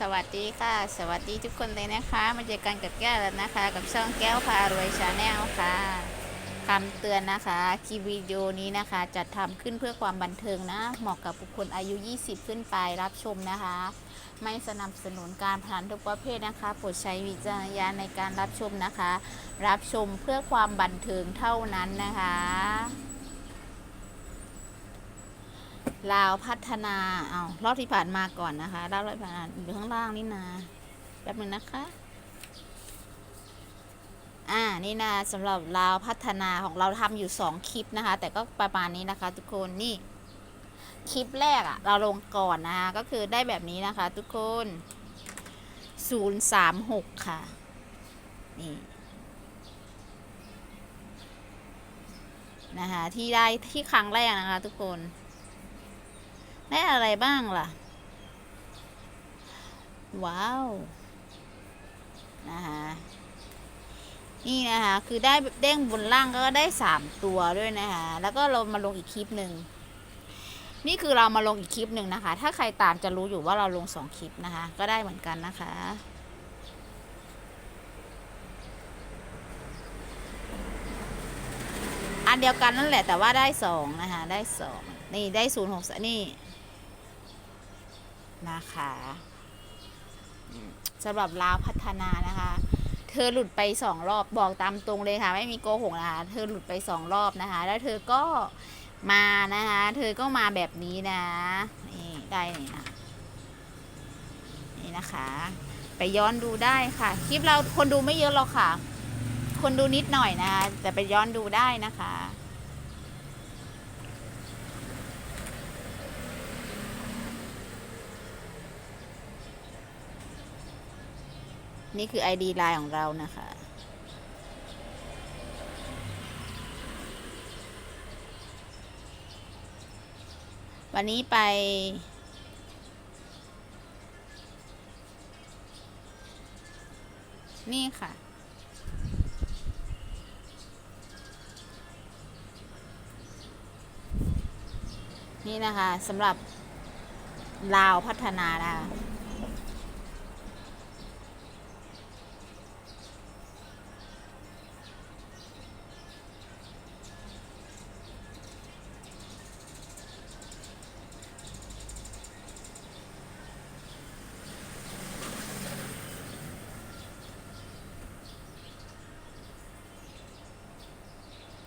สวัสดีค่ะ สวัสดีทุกคนเลยนะคะ มาเจอกันกับแก้วแล้วนะคะ กับช่องแก้วพารวยชาแนลค่ะคำเตือนนะคะคลิปวิดีโอนี้นะคะ จัดทำขึ้นเพื่อความบันเทิงนะ เหมาะกับบุคคลอายุ 20 ขึ้นไปรับชมนะคะ ไม่สนับสนุนการพนันทุกประเภทนะคะโปรดใช้วิจารณญาณในการรับชมนะคะ รับชมเพื่อความบันเทิงเท่านั้นนะคะ ลาวพัฒนาเอารอบที่ผ่านมาก่อนนะคะรอบที่ผ่านมาอยู่ข้างล่างนี่นะแป๊บนึงนะคะ อ่า นี่นะสำหรับลาวพัฒนาของเราทำอยู่สองคลิปนะคะ แต่ก็ประมาณนี้นะคะ ทุกคนนี่ คลิปแรกอะเราลงก่อนนะคะ ก็คือได้แบบนี้นะคะ ทุกคนศูนย์สามหกค่ะ นี่นะคะที่ได้ที่ครั้งแรกนะคะ ทุกคน ได้อะไรบ้างล่ะ ว้าว นะคะนี่นะคะคือได้เด้งบนล่างก็ได้สามตัวด้วยนะคะแล้วก็เรามาลงอีกคลิปหนึ่งนี่คือเรามาลงอีกคลิปหนึ่งนะคะ ถ้าใครตามจะรู้อยู่ว่าเราลงสองคลิปนะคะ ก็ได้เหมือนกันนะคะ อันเดียวกันนั่นแหละแต่ว่าได้สองนะคะ ได้สองนี่ได้ศูนย์หกนี่ นะคะสำหรับลาวพัฒนานะคะ เธอหลุดไปสองรอบบอกตามตรงเลยค่ะ ไม่มีโกหกนะคะเธอหลุดไปสองรอบนะคะ แล้วเธอก็มานะคะ เธอก็มาแบบนี้นะนี่ได้นี่นะนี่นะคะ ไปย้อนดูได้ค่ะ คลิปเราคนดูไม่เยอะหรอกค่ะ คนดูนิดหน่อยนะคะแต่ไปย้อนดูได้นะคะ นี่คือ ID ไลน์ของเรานะคะ วันนี้ไป นี่ค่ะนี่นะคะสำหรับลาวพัฒนานะคะ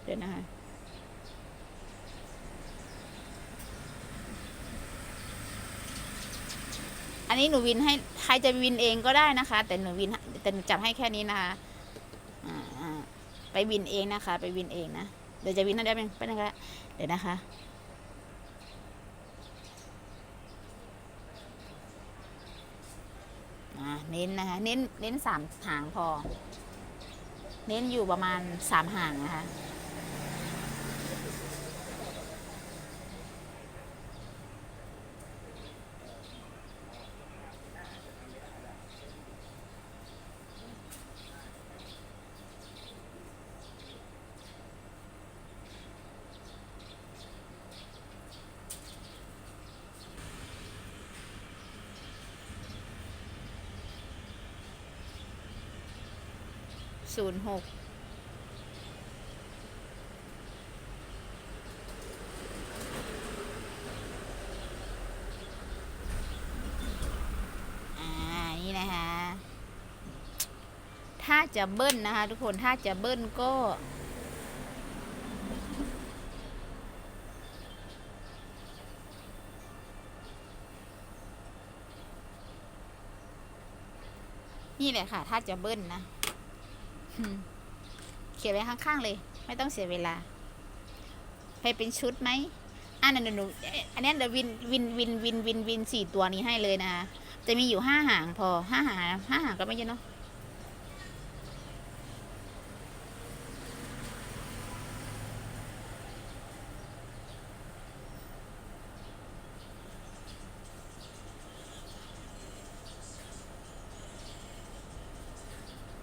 เดี๋ยวนะคะอันนี้หนูวินให้ใครจะวินเองก็ได้นะคะ แต่หนูวินแต่หนูจับให้แค่นี้นะคะอ่าไปวินเองนะคะ ไปวินเองนะเดี๋ยวจะวินให้ได้เป็นเป็นะคะเดี๋ยวนะคะอ่าเน้นนะคะ เน้นเน้นสามหางพอ เน้นอยู่ประมาณสามหางนะคะ ศูนย์หกอ่านี่นะคะ ถ้าจะเบิ้ลนะคะ ทุกคน ถ้าจะเบิ้ลก็นี่แหละค่ะ ถ้าจะเบิ้ลนะ เขียนไว้ข้างๆเลย ไม่ต้องเสียเวลา ให้เป็นชุดไหมอันนั้นหนูอันนี้เดี๋ยววินวินวินวินวินวินสี่ตัวนี้ให้เลยนะคะจะมีอยู่ห้าหางพอห้าหางห้าหางก็ไม่เยอะเนาะ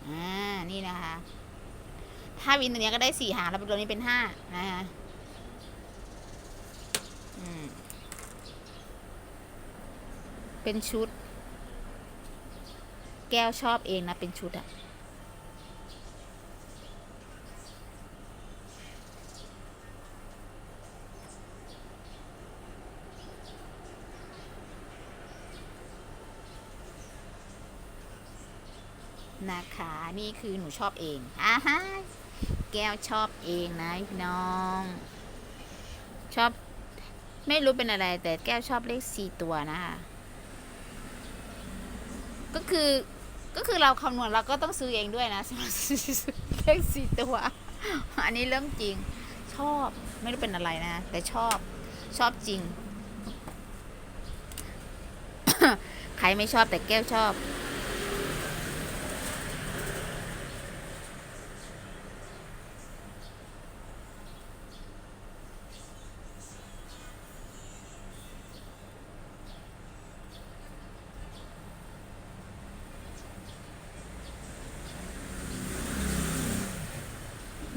อ่านี่นะคะ ถ้าวินตัวนี้ก็ได้สี่หางแล้วตัวนี้เป็นห้านะคะเป็นชุด แก้วชอบเองนะ เป็นชุดอะนะคะ นี่คือหนูชอบเองอ่าฮะ แก้วชอบเองนะพี่น้อง ชอบไม่รู้เป็นอะไร แต่แก้วชอบเลขสี่ตัวนะคะก็คือก็คือเราคำนวณเราก็ต้องซื้อเองด้วยนะเลขสี่ตัวอันนี้เรื่องจริง ชอบไม่รู้เป็นอะไรนะ แต่ชอบชอบจริง ใครไม่ชอบแต่แก้วชอบ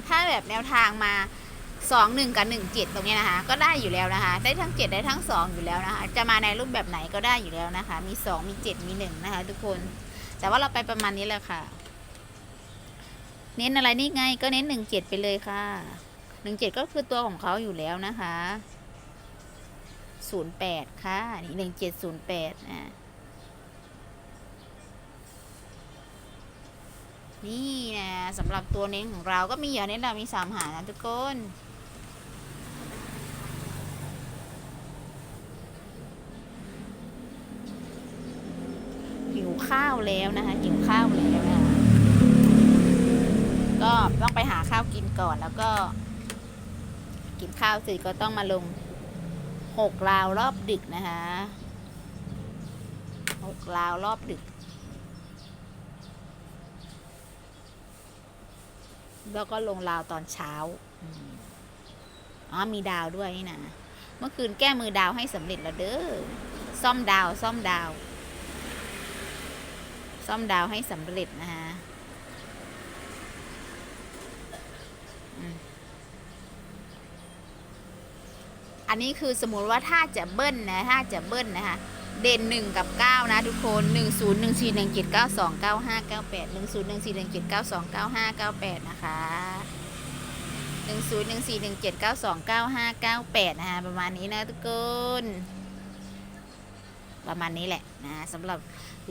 ถ้า แบบแนวทางมาสองหนึ่งกับหนึ่งเจ็ดตรงนี้นะคะ ก็ได้อยู่แล้วนะคะ ได้ทั้งเจ็ดได้ทั้งสองอยู่แล้วนะคะ จะมาในรูปแบบไหนก็ได้อยู่แล้วนะคะ มีสองมีเจ็ดมีหนึ่งนะคะ ทุกคน แต่ว่าเราไปประมาณนี้แหละค่ะ เน้นอะไรนี่ไง ก็เน้นหนึ่งเจ็ดไปเลยค่ะหนึ่งเจ็ดก็คือตัวของเขาอยู่แล้วนะคะศูนย์แปดค่ะ นี่หนึ่งเจ็ดศูนย์แปดนะ นี่นะสำหรับตัวเน้นของเราก็มีอย่างนี้แหละมีสามหางนะทุกคนหิวข้าวแล้วนะคะหิวข้าวแล้วนะคะก็ต้องไปหาข้าวกินก่อนแล้วก็ กินข้าวเสร็จก็ต้องมาลงหกราวรอบดึกนะคะหกราวรอบดึก แล้วก็ลงราวตอนเช้าอ๋อมีดาวด้วยนี่นะเมื่อคืนแก้มือดาวให้สำเร็จแล้วเด้อซ่อมดาวซ่อมดาว ซ่อมดาวให้สำเร็จนะฮะอันนี้คือสมมติว่าถ้าจะเบิ้ลนะถ้าจะเบิ้ลนะคะ เด่นหนึ่งกับเก้านะทุกคนหนึ่งศูนย์หนึ่งสี่หนึ่งเจ็ดเก้าสองเก้าห้าเก้าแปดหนึ่งศูนย์หนึ่งสี่หนึ่งเจ็ดเก้าสองเก้าห้าเก้าแปดนะคะหนึ่งศูนย์หนึ่งสี่หนึ่งเจ็ดเก้าสองเก้าห้าเก้าแปดนะคะประมาณนี้นะทุกคนประมาณนี้แหละนะสำหรับ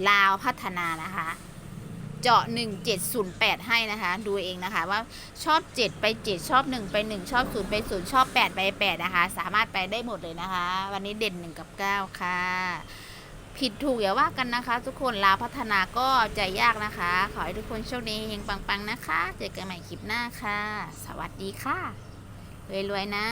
ลาวพัฒนานะคะ เจาะ 1708 ให้นะคะ ดูเองนะคะว่าชอบ 7 ไป 7 ชอบ 1 ไป 1 ชอบ 0 ไป 0 ชอบ 8 ไป 8 นะคะ สามารถไปได้หมดเลยนะคะ วันนี้เด่น 1 กับ 9 ค่ะ ผิดถูกอย่าว่ากันนะคะ ทุกคนลาพัฒนาก็ใจยากนะคะ ขอให้ทุกคนโชคดีเฮงปังๆนะคะ เจอกันใหม่คลิปหน้าค่ะ สวัสดีค่ะรวยๆนะ